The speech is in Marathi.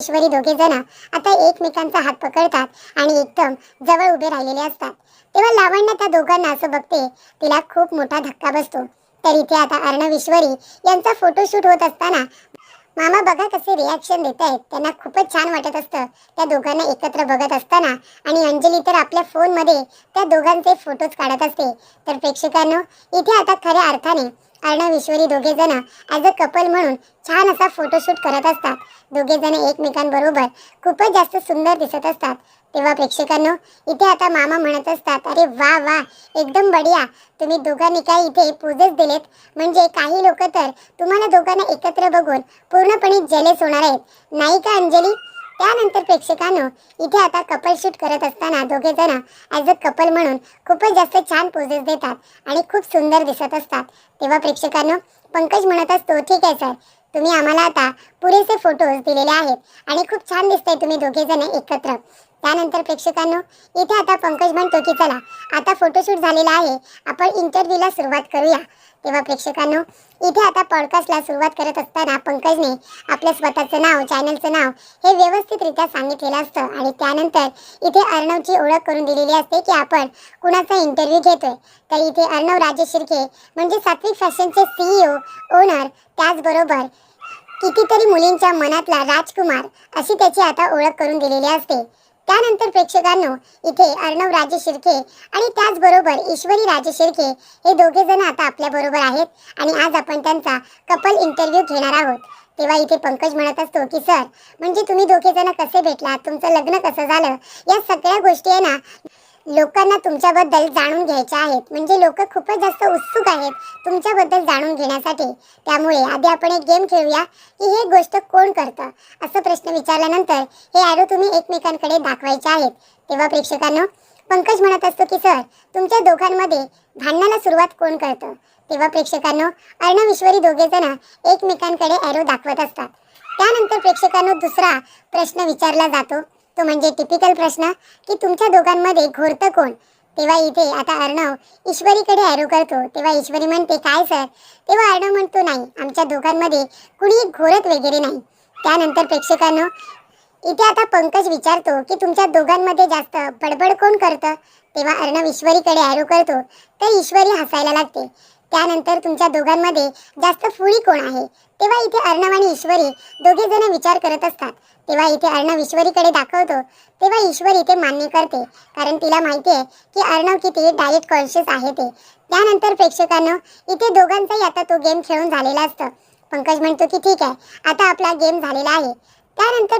ईश्वरी दोघे जण आता एकमेकांचा हात पकडतात आणि एकदम जवळ उभे राहिलेले असतात. तेव्हा लावण्य त्या दोघांना असं बघते तिला खूप मोठा धक्का बसतो. तर इथे आता अर्णव ईश्वरी यांचा फोटोशूट होत असताना मामा बघा कसे रिॲक्शन देत आहेत त्यांना खूपच छान वाटत असतं. त्या दोघांना एकत्र बघत असताना आणि अंजली तर आपल्या फोनमध्ये त्या दोघांचे फोटोज काढत असते. तर प्रेक्षकांनो इथे आता खऱ्या अर्थाने अर्णव ईश्वरी दोघे जण ॲज अ कपल म्हणून छान असा फोटोशूट करत असतात. दोघे जण एकमेकांबरोबर खूपच जास्त सुंदर दिसत असतात. तेव्हा प्रेक्षकांनो इथे आता मामा म्हणत असतात अरे वा वा एकदम बढिया. तुम्ही दोघांनी काय इथे पोजेस दिलेत? म्हणजे काही लोक तर तुम्हाला दोघांना एकत्र बघून पूर्णपणे जलेस होणार आहेत. नाही का अंजली? त्यानंतर प्रेक्षकांनो इथे आता कपल शूट करत असताना दोघे जण ॲज अ कपल म्हणून खूपच जास्त छान पोजेस देतात आणि खूप सुंदर दिसत असतात. तेव्हा प्रेक्षकांनो पंकज म्हणत असतो ठीक आहे सर तुम्ही आम्हाला आता पुरेसे फोटोज दिलेले आहेत आणि खूप छान दिसतंय तुम्ही दोघे जण एकत्र. त्यानंतर प्रेक्षकांनो इथे आता पंकज म्हणतो की चला आता फोटोशूट झालेला आहे. आपण इंटरव्ह्यूला सुरुवात करूया. तेव्हा प्रेक्षकांनो इथे आता पॉडकास्टला सुरुवात करत असताना पंकजने आपलं स्वतःचं नाव चॅनलचं नाव हे व्यवस्थितरित्या सांगितलेलं असतं. आणि त्यानंतर इथे अर्णवची ओळख करून दिलेली असते की आपण कुणाचा इंटरव्ह्यू घेतोय. तर इथे अर्णव राजेश शिर्के म्हणजे सात्विक फॅशनचे सीईओ ओनर त्याचबरोबर कितीतरी मुलींच्या मनातला राजकुमार अशी त्याची आता ओळख करून दिलेली असते. त्यानंतर प्रेक्षकांनो इथे अर्णव राजे शिर्के आणि त्याचबरोबर ईश्वरी राजे शिर्के हे दोघे जण आता आपल्या बरोबर आहेत आणि आज आपण त्यांचा कपल इंटरव्ह्यू घेणार आहोत. तेव्हा इथे पंकज म्हणत असतो की सर म्हणजे तुम्ही दोघे जण कसे भेटलात? तुमचं लग्न कसं झालं? या सगळ्या गोष्टी आहे ना लोकांना तुमच्याबद्दल जाणून घ्यायचे आहेत. म्हणजे लोक खूपच जास्त उत्सुक आहेत तुमच्याबद्दल जाणून घेण्यासाठी. त्यामुळे आधी आपण एक गेम खेळूया की हे गोष्ट कोण करतं? असं प्रश्न विचारल्यानंतर हे ॲरो तुम्ही एकमेकांकडे दाखवायचे आहेत. तेव्हा प्रेक्षकांनो पंकज म्हणत असतो की सर तुमच्या दोघांमध्ये भांडणाला सुरुवात कोण करतं? तेव्हा प्रेक्षकांनो अर्णव ईश्वरी दोघे जण एकमेकांकडे ॲरो दाखवत असतात. त्यानंतर प्रेक्षकांनो दुसरा प्रश्न विचारला जातो तो म्हणजे टिपिकल प्रश्न की तुमच्या दोघांमध्ये घोरतं कोण? तेव्हा इथे आता अर्णव ईश्वरीकडे ॲरो करतो. तेव्हा ईश्वरी म्हणते काय सर तेव्हा अर्णव म्हणतो नाही आमच्या दोघांमध्ये कुणी घोरत वगैरे नाही. त्यानंतर प्रेक्षकांनो इथे आता पंकज विचारतो की तुमच्या दोघांमध्ये जास्त बडबड कोण करतं? तेव्हा अर्णव ईश्वरीकडे ॲरो करतो. तर ईश्वरी हसायला लागते. त्यानंतर तुमच्या दोघांमध्ये जास्त फुळी कोण आहे? तेव्हा इथे अर्णव आणि ईश्वरी दोघे जण विचार करत असतात. तेव्हा इथे अर्णव ईश्वरीकडे दाखवतो. तेव्हा ईश्वरी ते मान्य करते. कारण तिला माहिती आहे की अर्णव किती डायरेक्ट कॉन्शियस आहे ते. त्यानंतर प्रेक्षकांनो इथे दोघांचाही आता तो गेम खेळून झालेला असतं. पंकज म्हणतो की ठीक आहे आता आपला गेम झालेला आहे. त्यानंतर